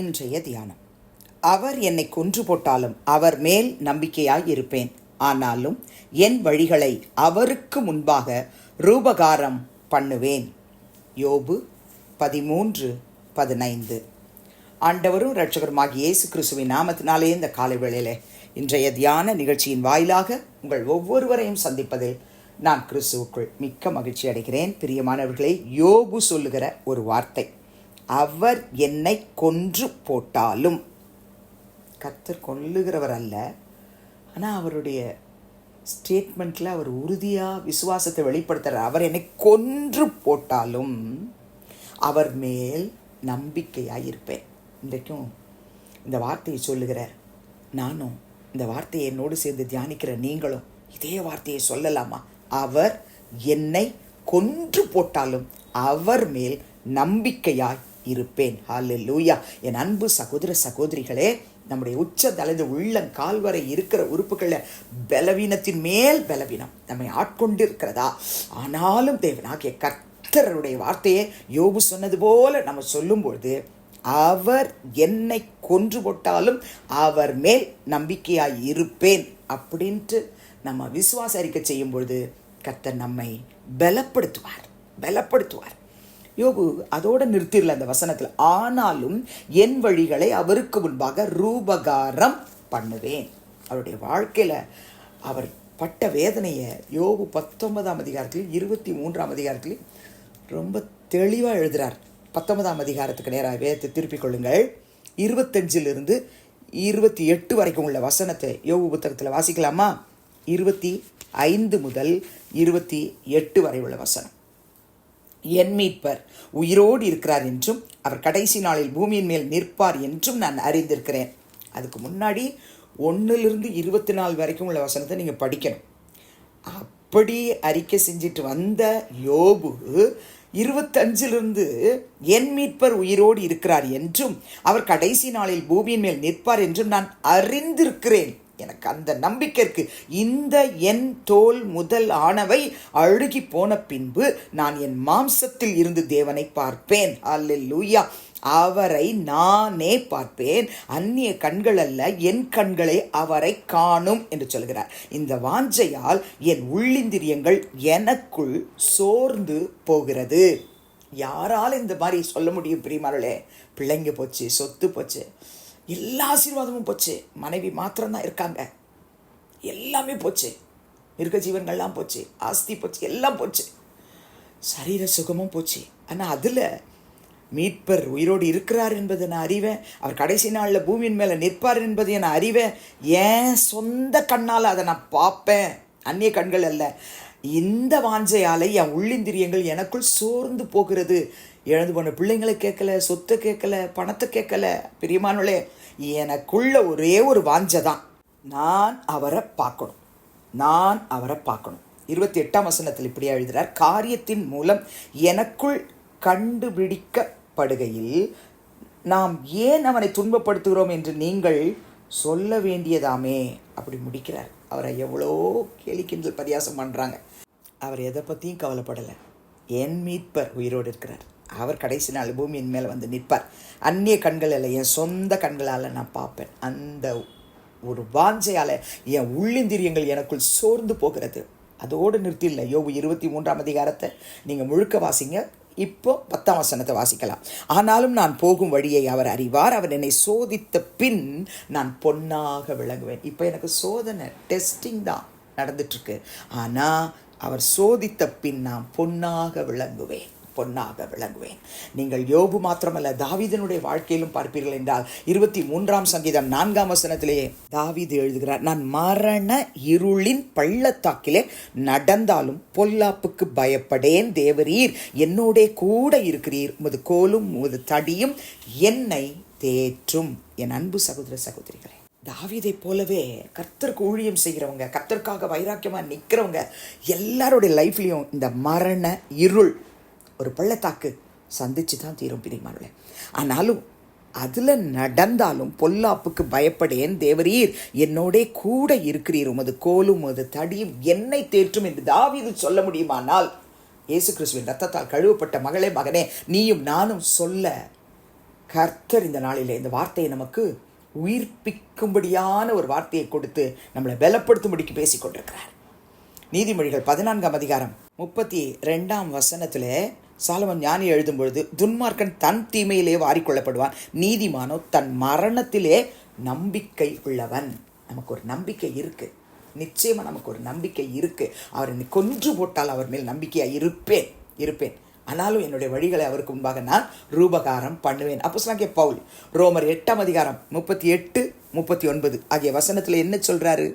இன்றைய தியானம். அவர் என்னை கொன்று போட்டாலும் அவர் மேல் நம்பிக்கையாய் இருப்பேன். ஆனாலும் என் வழிகளை அவருக்கு முன்பாக ரூபகாரம் பண்ணுவேன். யோபு பதிமூன்று பதினைந்து. ஆண்டவரும் இரட்சகருமாகிய இயேசு கிறிஸ்துவின் நாமத்தினாலே இந்த காலை வேளையில் இன்றைய தியான நிகழ்ச்சியின் வாயிலாக உங்கள் ஒவ்வொருவரையும் சந்திப்பதில் நான் கிறிஸ்துவுக்குள் மிக்க மகிழ்ச்சி அடைகிறேன். பிரியமானவர்களே யோபு சொல்லுகிற ஒரு வார்த்தை. அவர் என்னை கொன்று போட்டாலும். கர்த்தர் கொல்லுகிறவர் அல்ல. ஆனால் அவருடைய ஸ்டேட்மெண்ட்டில் அவர் உறுதியாக விசுவாசத்தை வெளிப்படுத்துகிறார் அவர் என்னை கொன்று போட்டாலும் அவர் மேல் நம்பிக்கையாக இருப்பேன். இன்றைக்கும் இந்த வார்த்தையை சொல்லுகிற நானும் இந்த வார்த்தையை என்னோடு சேர்ந்து தியானிக்கிற நீங்களும் இதே வார்த்தையை சொல்லலாமா? அவர் என்னை கொன்று போட்டாலும் அவர் மேல் நம்பிக்கையாய் இருப்பேன். ஹalleluya. என் அன்பு சகோதர சகோதரிகளே நம்முடைய உச்ச தலது உள்ளம் கால்வரை இருக்கிற உறுப்புகளில் பலவீனத்தின் மேல் பலவீனம் நம்மை ஆட்கொண்டிருக்கிறதா? ஆனாலும் தேவனாகிய கர்த்தருடைய வார்த்தையை யோபு சொன்னது போல நம்ம சொல்லும்பொழுது அவர் என்னை கொன்று போட்டாலும் அவர் மேல் நம்பிக்கையாய் இருப்பேன் அப்படின்ட்டு நம்ம விசுவாச அறிக்கை செய்யும் பொழுது கர்த்தர் நம்மை பலப்படுத்துவார் பலப்படுத்துவார். யோகு அதோட நிறுத்திடல அந்த வசனத்தில். ஆனாலும் என் வழிகளை அவருக்கு முன்பாக ரூபகாரம் பண்ணுவேன். அவருடைய வாழ்க்கையில் அவர் பட்ட வேதனையை யோகு பத்தொன்பதாம் அதிகாரத்தில் இருபத்தி மூன்றாம் அதிகாரத்தில் ரொம்ப தெளிவாக எழுதுகிறார் பத்தொன்பதாம் அதிகாரத்துக்கு நேராக வேதத்தை திருப்பிக் கொள்ளுங்கள். இருபத்தஞ்சிலிருந்து இருபத்தி எட்டு வரைக்கும் உள்ள வசனத்தை யோகு புத்தகத்தில் வாசிக்கலாமா? இருபத்தி ஐந்து முதல் இருபத்தி எட்டு வரை உள்ள வசனம். என் மீட்பர். உயிரோடு இருக்கிறார் என்றும் அவர் கடைசி நாளில் பூமியின் மேல் நிற்பார் என்றும் நான் அறிந்திருக்கிறேன். அதுக்கு முன்னாடி ஒன்றிலிருந்து இருபத்தி நாலு வரைக்கும் உள்ள வசனத்தை நீங்கள் படிக்கணும். அப்படி அறிக்கை செஞ்சுட்டு வந்த யோபு இருபத்தஞ்சிலிருந்து என் மீட்பர் உயிரோடு இருக்கிறார் என்றும் அவர் கடைசி நாளில் பூமியின் மேல் நிற்பார் என்றும் நான் அறிந்திருக்கிறேன். எனக்கு அந்த நம்பிக்கை இருக்கு. இந்த என் தோல் முதல் ஆனவை அழுகி போன பின்பு நான் என் மாம்சத்தில் இருந்து தேவனை பார்ப்பேன். அல்லூயா அவரை நானே பார்ப்பேன். அந்நிய கண்கள் அல்ல என் கண்களே அவரை காணும் என்று சொல்கிறார். இந்த வாஞ்சையால் என் உள்ளிந்திரியங்கள் எனக்குள் சோர்ந்து போகிறது. யாரால் இந்த மாதிரி சொல்ல முடியும் பிரியமானே பிள்ளைங்க போச்சு சொத்து போச்சு. எல்லா ஆசீர்வாதமும் போச்சு. மனைவி மாத்திரம்தான் இருக்காங்க. எல்லாமே போச்சு. மிருக ஜீவன்கள்லாம் போச்சு. ஆஸ்தி போச்சு. எல்லாம் போச்சு. சரீர சுகமும் போச்சு. ஆனால் அதில் மீட்பர் உயிரோடு இருக்கிறார் என்பதை நான் அறிவேன். அவர் கடைசி நாளில் பூமியின் மேலே நிற்பார் என்பதை நான் அறிவேன். ஏன் சொந்த கண்ணால் அதை நான் பார்ப்பேன். அந்நிய கண்கள் அல்ல. இந்த வாஞ்சையால் என் உள்ளிந்திரியங்கள் எனக்குள் சோர்ந்து போகிறது. இழந்து போன பிள்ளைங்களை கேட்கல சொத்தை கேட்கல பணத்தை கேட்கல. பிரியமானவளே எனக்குள்ள ஒரே ஒரு வாஞ்சை தான் நான் அவரை பார்க்கணும். நான் அவரை பார்க்கணும். இருபத்தி எட்டாம் வசனத்தில் இப்படி எழுதுகிறார் காரியத்தின் மூலம் எனக்குள் கண்டுபிடிக்கப்படுகையில் நாம் ஏன் அவனை துன்பப்படுத்துகிறோம் என்று நீங்கள் சொல்ல வேண்டியதாமே அப்படி முடிக்கிறார். அவரை எவ்வளோ கேலி கிண்டல் பரியாசம் பண்ணுறாங்க அவர் எதை பற்றியும் கவலைப்படலை. என் மீட்பர் உயிரோடு இருக்கிறார். அவர் கடைசி நாள் பூமியின் மேலே வந்து நிற்பார். அந்நிய கண்கள் இல்லை என் சொந்த கண்களால் நான் பார்ப்பேன். அந்த ஒரு வாஞ்சையால் என் உள்ளிந்திரியங்கள் எனக்குள் சோர்ந்து போகிறது. அதோடு நிறுத்தில்லை. யோபு இருபத்தி மூன்றாம் அதிகாரத்தை நீங்கள் முழுக்க வாசிங்க. இப்போ பத்தாம் வசனத்தை வாசிக்கலாம். ஆனாலும் நான் போகும் வழியை அவர் அறிவார். அவர் என்னை சோதித்த பின் நான் பொன்னாக விளங்குவேன். இப்போ எனக்கு சோதனை டெஸ்டிங் தான் நடந்துட்டுருக்கு. ஆனால் அவர் சோதித்த பின் நான் பொன்னாக விளங்குவேன். பொன்னாக விளங்குவேன். நீங்கள் யோபு மாத்திரமல்ல தாவீதனுடைய வாழ்க்கையிலும் பார்ப்பீர்கள் என்றால் இருபத்தி மூன்றாம் சங்கீதம் நான்காம் வசனத்திலேயே தாவீது எழுதுகிறார் நான் மரண இருளின் பள்ளத்தாக்கிலே நடந்தாலும் பொல்லாப்புக்கு பயப்படேன் தேவரீர். என்னோட கூட இருக்கிறீர். உமது கோலும் உமது தடியும் என்னை தேற்றும். என் அன்பு சகோதர சகோதரிகளே தாவிதை போலவே கர்த்தருக்கு ஊழியம் செய்கிறவங்க கர்த்தருக்காக வைராக்கியமாக நிற்கிறவங்க எல்லாருடைய லைஃப்லேயும் இந்த மரண இருள் ஒரு பள்ளத்தாக்கு சந்திச்சு தான் தீரும் பிரிமானே ஆனாலும் அதில் நடந்தாலும் பொல்லாப்புக்கு பயப்படேன் தேவரீர். என்னோடே கூட இருக்கிறீர். உமது கோலும் உமது தடியும் என்னை தேற்றும் என்று தாவீது சொல்ல முடியுமானால் இயேசு கிறிஸ்துவின் ரத்தத்தால் கழுவப்பட்ட மகளே மகனே நீயும் நானும் சொல்ல கர்த்தர் இந்த நாளில் இந்த வார்த்தையை நமக்கு உயிர்ப்பிக்கும்படியான ஒரு வார்த்தையை கொடுத்து நம்மளை பலப்படுத்தும்படிக்கு பேசிக் கொண்டிருக்கிறார் நீதிமொழிகள் பதினான்காம் அதிகாரம் முப்பத்தி ரெண்டாம் வசனத்தில் சாலமன் ஞானி எழுதும் பொழுது துன்மார்க்கன் தன் தீமையிலே வாரிக்கொள்ளப்படுவான். நீதிமானோ தன் மரணத்திலே நம்பிக்கை உள்ளவன். நமக்கு ஒரு நம்பிக்கை இருக்குது நிச்சயமாக நமக்கு ஒரு நம்பிக்கை இருக்குது அவர் என்னை கொன்று போட்டால் அவர் மேல் நம்பிக்கையாக இருப்பேன். இருப்பேன். ஆனாலும் என்னுடைய வழிகளை அவருக்கு முன்பாக நான் ரூபகாரம் பண்ணுவேன். அப்போ சொன்னாங்க பவுல் ரோமர் எட்டாம் அதிகாரம் முப்பத்தி எட்டு முப்பத்தி ஒன்பது ஆகிய வசனத்தில் என்ன சொல்கிறாரு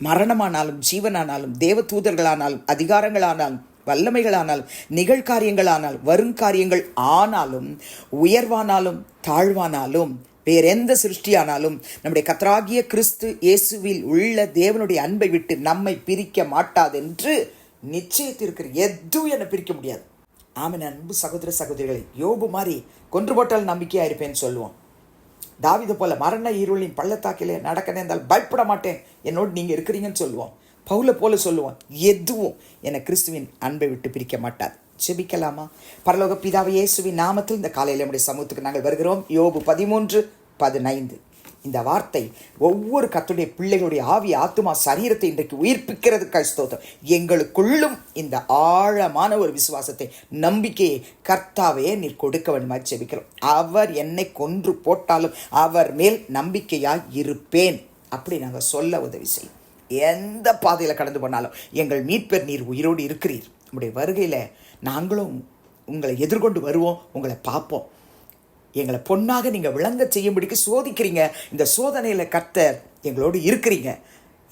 மரணமானாலும் ஜீவனானாலும் தேவ தூதர்களானாலும் அதிகாரங்களானாலும் வல்லமைகளானாலும் நிகழ்காரியங்களானால் வருங்காரியங்கள் ஆனாலும் உயர்வானாலும் தாழ்வானாலும் வேறெந்த சிருஷ்டியானாலும் நம்முடைய கத்தராகிய கிறிஸ்து இயேசுவில் உள்ள தேவனுடைய அன்பை விட்டு நம்மை பிரிக்க மாட்டாதென்று நிச்சயத்திருக்கிற எதுவும் என்னை பிரிக்க முடியாது. ஆமென் அன்பு சகோதர சகோதரிகளை யோபு மாதிரி கொன்று போட்டால் நம்பிக்கையாக இருப்பேன்னு சொல்லுவோம். தாவிது போல மரண இருளின் பள்ளத்தாக்கிலே நடக்க நேர்ந்தால் பயப்பட மாட்டேன். என்னோடு நீங்கள் இருக்கிறீங்கன்னு சொல்லுவோம். பவுல போல சொல்லுவோம் எதுவும் என்னை கிறிஸ்துவின் அன்பை விட்டு பிரிக்க மாட்டாது. செபிக்கலாமா பரலோக பிதாவை இயேசுவின் நாமத்தில் இந்த காலையில் நம்முடைய சமூகத்துக்கு நாங்கள் வருகிறோம். யோபு பதிமூன்று பதினைந்து. இந்த வார்த்தை ஒவ்வொரு கத்துடைய பிள்ளைகளுடைய ஆவி ஆத்துமா சரீரத்தை இன்றைக்கு உயிர்ப்பிக்கிறதுக்காக ஸ்தோத்திரம். எங்களுக்குள்ளும் இந்த ஆழமான ஒரு விசுவாசத்தை நம்பிக்கையை கர்த்தாவே நீர் கொடுக்க வேண்டுமா செபிக்கிறோம் அவர் என்னை கொன்று போட்டாலும் அவர் மேல் நம்பிக்கையாய் இருப்பேன். அப்படி நாங்கள் சொல்ல உதவி செய்யும் எந்த பாதையில் கடந்து போனாலும் எங்கள் மீட்பர் நீர் உயிரோடு இருக்கிறீர். உங்களுடைய வருகையில் நாங்களும் உங்களை எதிர்கொண்டு வருவோம் உங்களை பார்ப்போம். எங்களை பொண்ணாக நீங்கள் விளங்க செய்யும்படிக்கு சோதிக்கிறீங்க. இந்த சோதனையில் கர்த்தர் எங்களோடு இருக்கிறீங்க.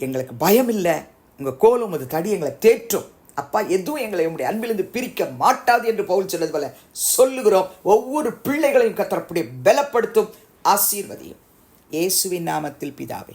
எங்களுக்கு பயம் இல்லை உங்கள் கோலம் அது தடி எங்களை தேற்றும். அப்பா எதுவும் எங்களை உங்களுடைய அன்பிலிருந்து பிரிக்க மாட்டாது என்று பவுல் சொன்னது போல சொல்லுகிறோம். ஒவ்வொரு பிள்ளைகளையும் கர்த்தர் பலப்படுத்தும். ஆசீர்வதியும். இயேசுவின் நாமத்தில் பிதாவே